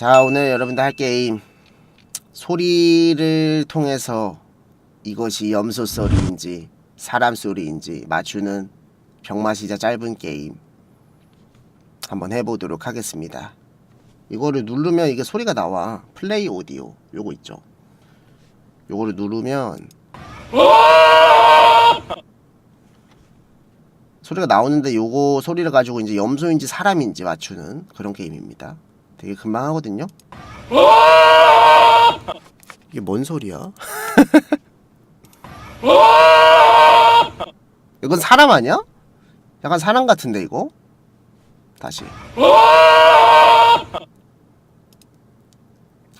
자 오늘 여러분들 할 게임 소리를 통해서 이것이 염소 소리인지 사람 소리인지 맞추는 병맛이자 짧은 게임 한번 해보도록 하겠습니다. 이거를 누르면 이게 소리가 나와. 플레이 오디오. 요거 있죠? 요거를 누르면 소리가 나오는데 요거 소리를 가지고 이제 염소인지 사람인지 맞추는 그런 게임입니다 되게 금방 하거든요 이게 뭔 소리야? 이건 사람 아니야? 약간 사람 같은데 이거? 다시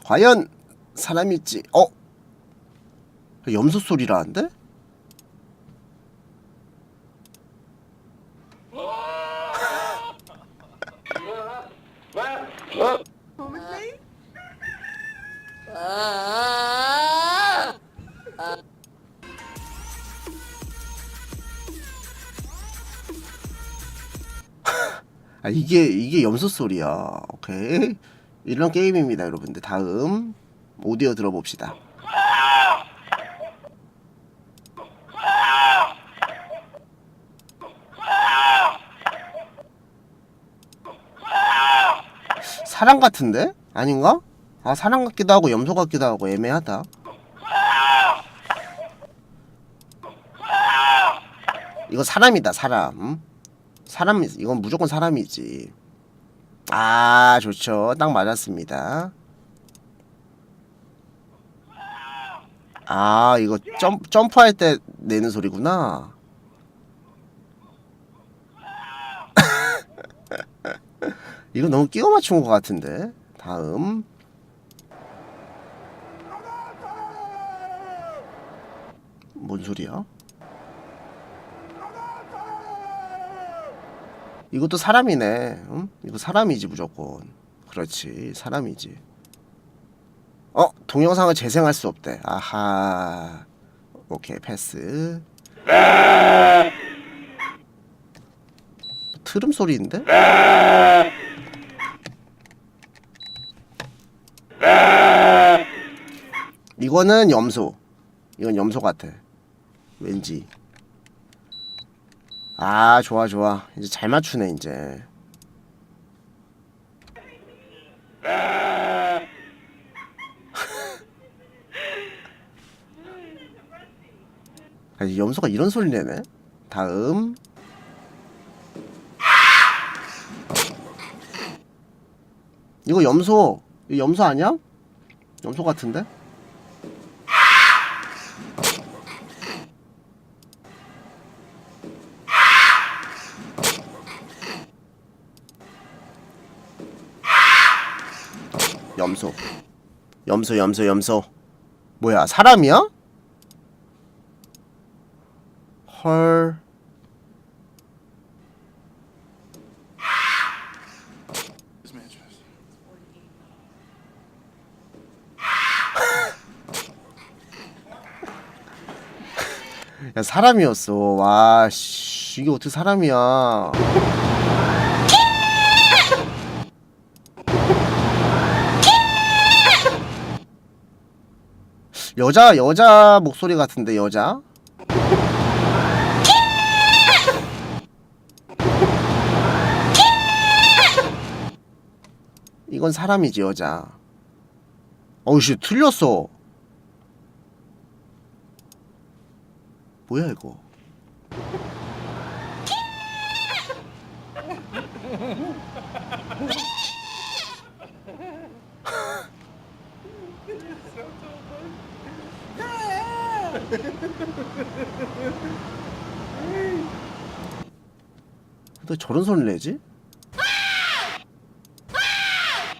과연 사람일지 어? 염소 소리라는데? 아 이게 이게 염소 소리야. 오케이. 이런 게임입니다, 여러분들. 다음 오디오 들어봅시다. 사람 같은데? 아닌가? 아 사람 같기도 하고 염소 같기도 하고 애매하다. 이거 사람이다 사람. 사람 이건 무조건 사람이지. 아 좋죠. 딱 맞았습니다. 아 이거 점 점프할 때 내는 소리구나. 이거 너무 끼워 맞춘 것 같은데. 다음. 뭔 소리야? 이것도 사람이네. 응? 이거 사람이지 무조건. 그렇지 사람이지. 어 동영상을 재생할 수 없대. 아하. 오케이 패스. 트름 소리인데? 이거는 염소. 이건 염소 같아. 왠지. 아 좋아 좋아 이제 잘 맞추네 이제 아, 이 염소가 이런 소리 내네 다음 이거 염소 이거 염소 아니야? 염소 같은데? 염소 염소 염소 염소 뭐야 사람이야? 헐. 야 사람이었어 와 씨 이게 어떻게 사람이야 여자 여자 목소리 같은데 여자? 이건 사람이지 여자. 어우씨 틀렸어. 뭐야 이거 너 저런 소리를 내지?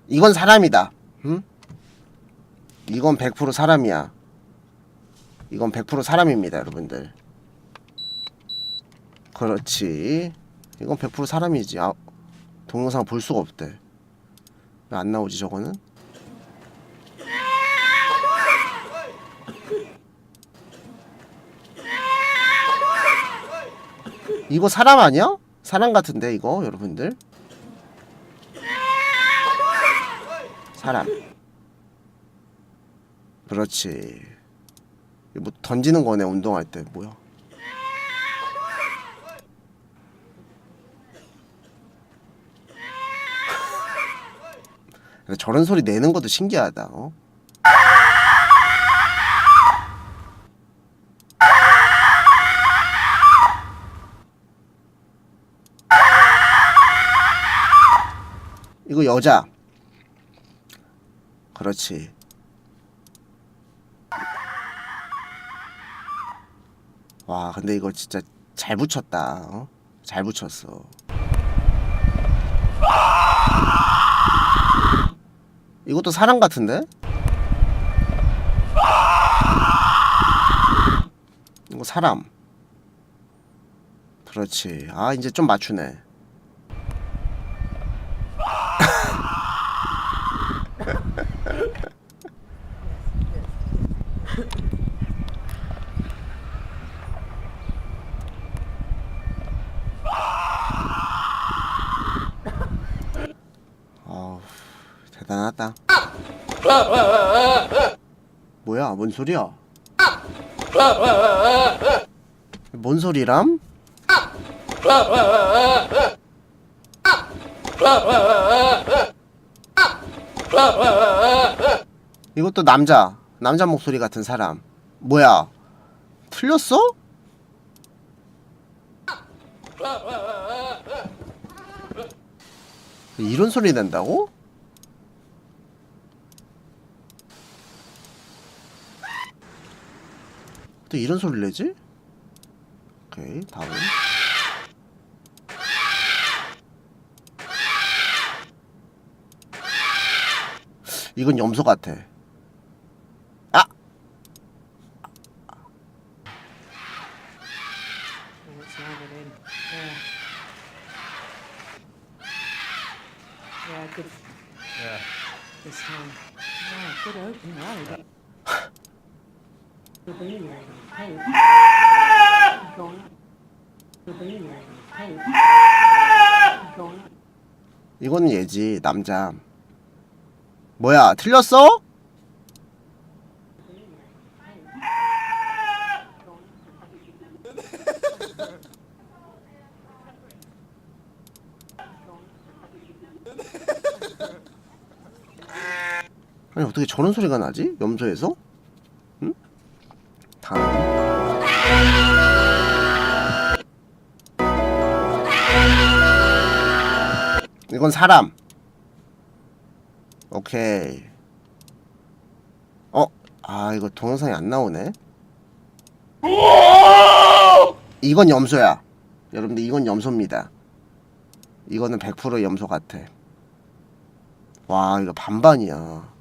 이건 사람이다. 응? 이건 100% 사람이야. 이건 100% 사람입니다, 여러분들. 그렇지. 이건 100% 사람이지. 아, 동영상 볼 수가 없대. 왜 안 나오지, 저거는? 이거 사람 아니야? 사람 같은데, 이거, 여러분들? 사람. 그렇지. 뭐 던지는 거네 운동할 때 뭐야? 저런 소리 내는 것도 신기하다. 어? 이거 여자. 그렇지. 와, 근데 이거 진짜 잘 붙였다. 어? 잘 붙였어. 이것도 사람 같은데? 이거 사람. 그렇지. 아, 이제 좀 맞추네. 아우, 대단하다. 뭐야, 뭔 소리야? 뭔 소리람? 이것도 남자, 남자 목소리 같은 사람. 뭐야? 틀렸어? 이런 소리 낸다고? 또 이런 소리를 내지? 오케이 다음 이건 염소 같아 아! Let's line it in. Yeah. Yeah, good. Yeah. This time. Yeah, good opening. Right. 이거는 얘지 남자 뭐야 틀렸어? 아니 어떻게 저런 소리가 나지? 염소에서? 응? 다음 이건 사람. 오케이. 어? 아 이거 동영상이 안 나오네? 이건 염소야. 여러분들 이건 염소입니다. 이거는 100% 염소 같아. 와 이거 반반이야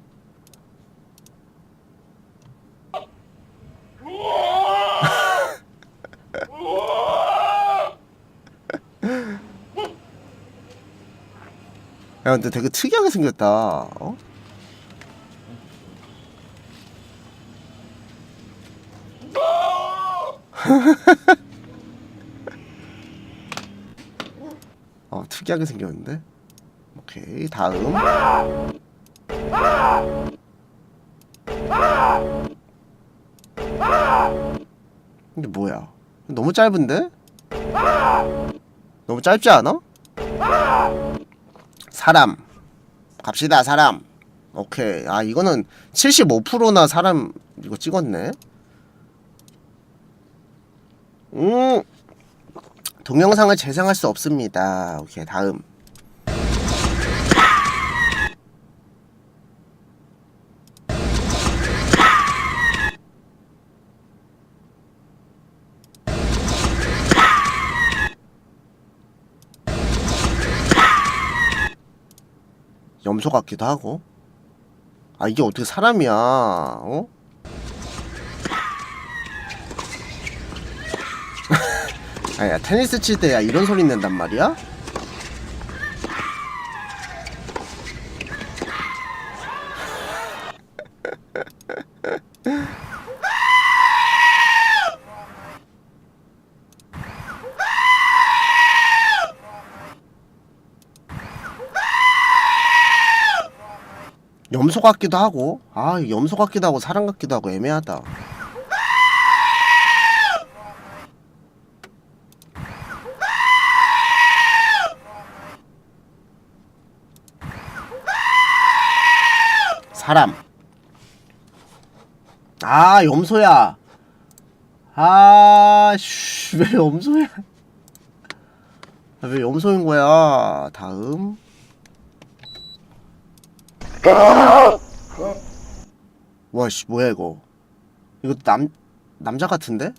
야 근데 되게 특이하게 생겼다 어? 어 특이하게 생겼는데 오케이 다음 이게 뭐야 너무 짧은데? 너무 짧지 않아? 사람. 갑시다 사람. 오케이. 아 이거는 75%나 사람 이거 찍었네. 음. 동영상을 재생할 수 없습니다. 오케이 다음 염소 같기도 하고 아 이게 어떻게 사람이야 어? 아야 테니스 칠 때 야 이런 소리 낸단 말이야? 염소 같기도 하고 아 염소 같기도 하고 사람 같기도 하고 애매하다. 사람. 아 염소야. 아씨왜 염소야? 아, 왜 염소인 거야? 다음 와씨 뭐야 이거 이거 남 남자 같은데?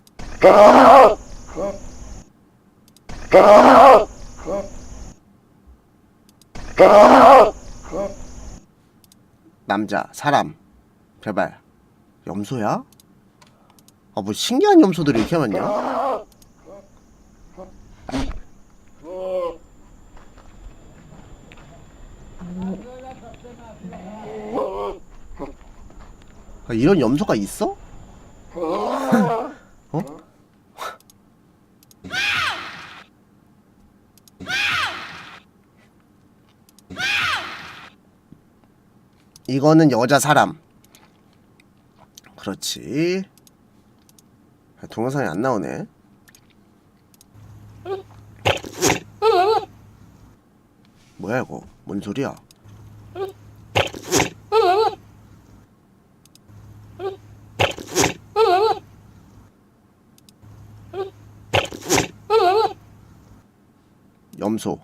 남자 사람 제발 염소야? 아 뭐 신기한 염소들이 이렇게 많냐? 아, 이런 염소가 있어? 어? 이거는 여자 사람. 그렇지. 아, 동영상이 안 나오네. 뭐야 이거? 뭔 소리야? 염소.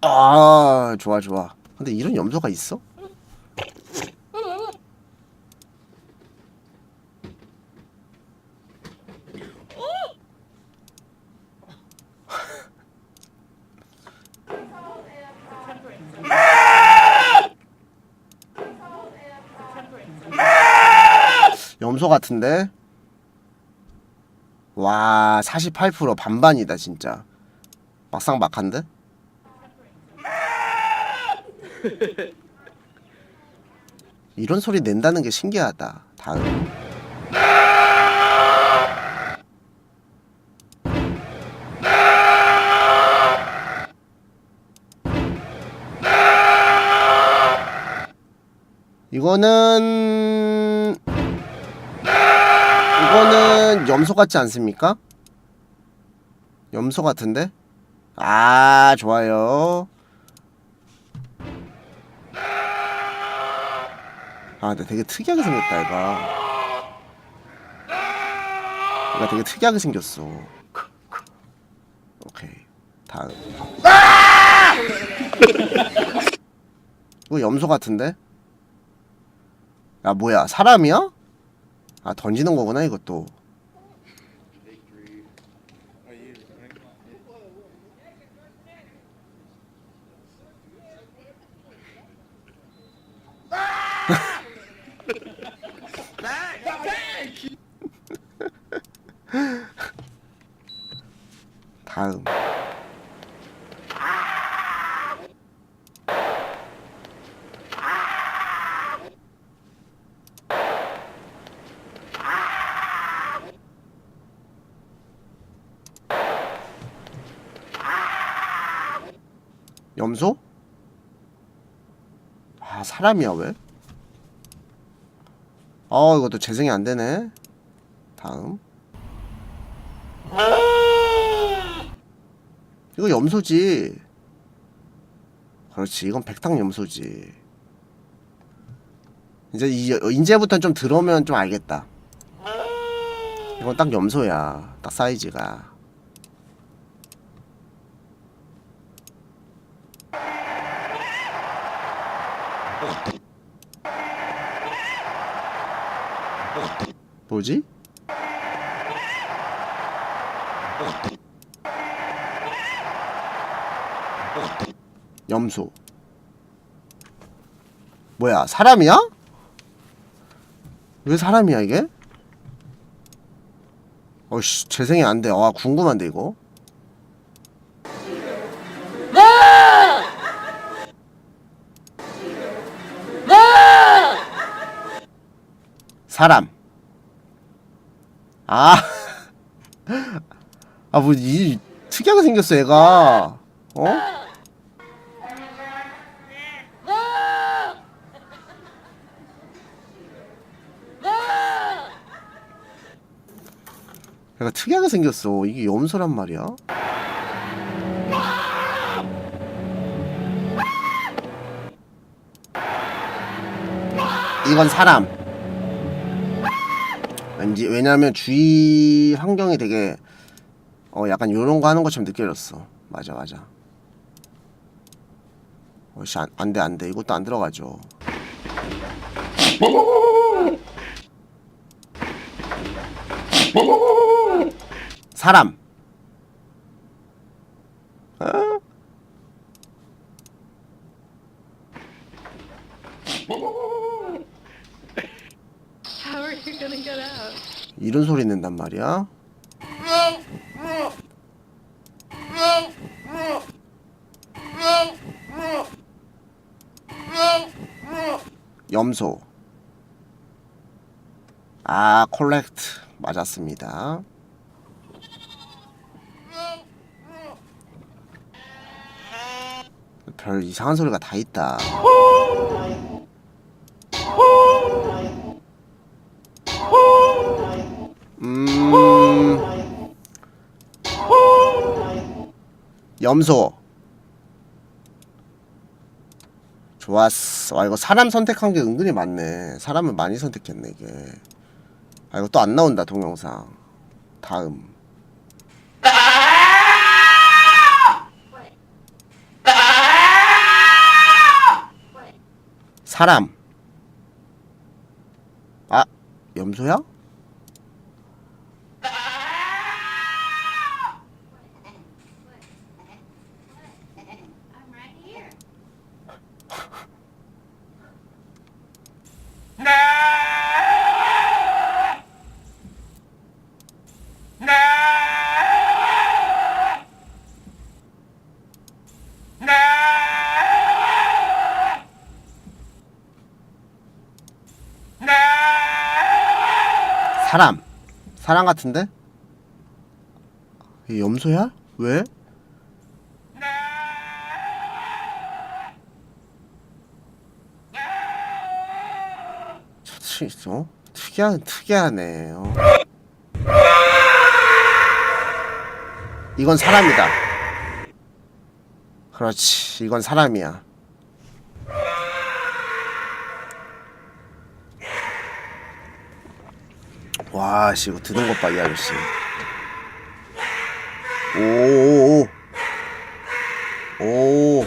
아, 좋아, 좋아. 근데 이런 염소가 있어? 염소 같은데? 와, 48% 반반이다, 진짜. 막상 막한데? 이런 소리 낸다는 게 신기하다. 다음. 이거는 염소 같지 않습니까? 염소 같은데? 아 좋아요. 아 근데 되게 특이하게 생겼다 얘가. 얘가 되게 특이하게 생겼어. 오케이 다음. 이거 염소 같은데? 야 뭐야 사람이야? 아 던지는 거구나 이것도. 다음. 염소? 아 사람이야 왜? 어 이것도 재생이 안 되네. 다음. 이거 염소지. 그렇지 이건 백탕 염소지. 이제 이 이제부터 좀 들어오면 좀 알겠다. 이건 딱 염소야. 딱 사이즈가. 뭐지? 염소. 뭐야, 사람이야? 왜 사람이야, 이게? 어씨, 재생이 안 돼. 아, 궁금한데, 이거. 사람. 아. 아, 뭐, 이, 특이하게 생겼어, 애가. 어? 얘가 특이하게 생겼어. 이게 염소란 말이야. 이건 사람. 왠지 왜냐면 주위 환경이 되게 어 약간 요런 거 하는 것처럼 느껴졌어. 맞아 맞아. 어씨 안돼 안돼 이것도 안 들어가죠. 사람. 어? 이런 소리 낸단 말이야. 염소. 아, 콜렉트 맞았습니다. 별 이상한 소리가 다 있다. 염소. 좋았어. 아 이거 사람 선택한 게 은근히 많네. 사람을 많이 선택했네 이게. 아 이거 또 안 나온다 동영상. 다음. 사람. 아 염소야? 사람. 사람 같은데? 이 염소야? 왜? 저 치- 어? 특이한 특이하네. 어. 이건 사람이다. 그렇지. 이건 사람이야. 와, 씨, 이거 드는 것 봐, 이 아저씨. 오, 오, 오.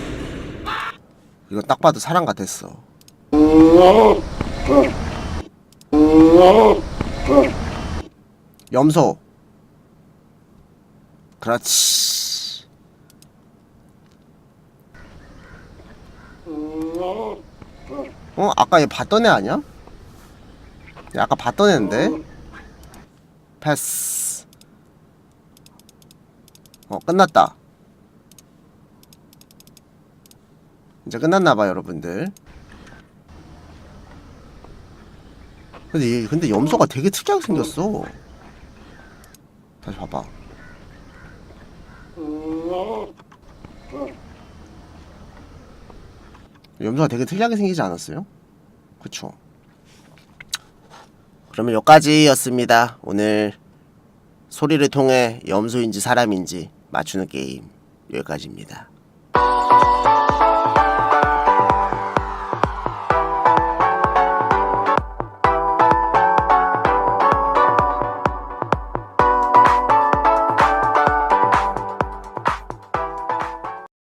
이거 딱 봐도 사람 같았어. 염소. 그렇지. 어, 아까 얘 봤던 애 아니야? 얘 아까 봤던 애인데? 패스. 어, 끝났다. 이제 끝났나봐, 여러분들. 근데 얘, 근데 염소가 되게 특이하게 생겼어. 다시 봐봐. 염소가 되게 특이하게 생기지 않았어요? 그쵸? 그러면 여기까지였습니다. 오늘 소리를 통해 염소인지 사람인지 맞추는 게임 여기까지입니다.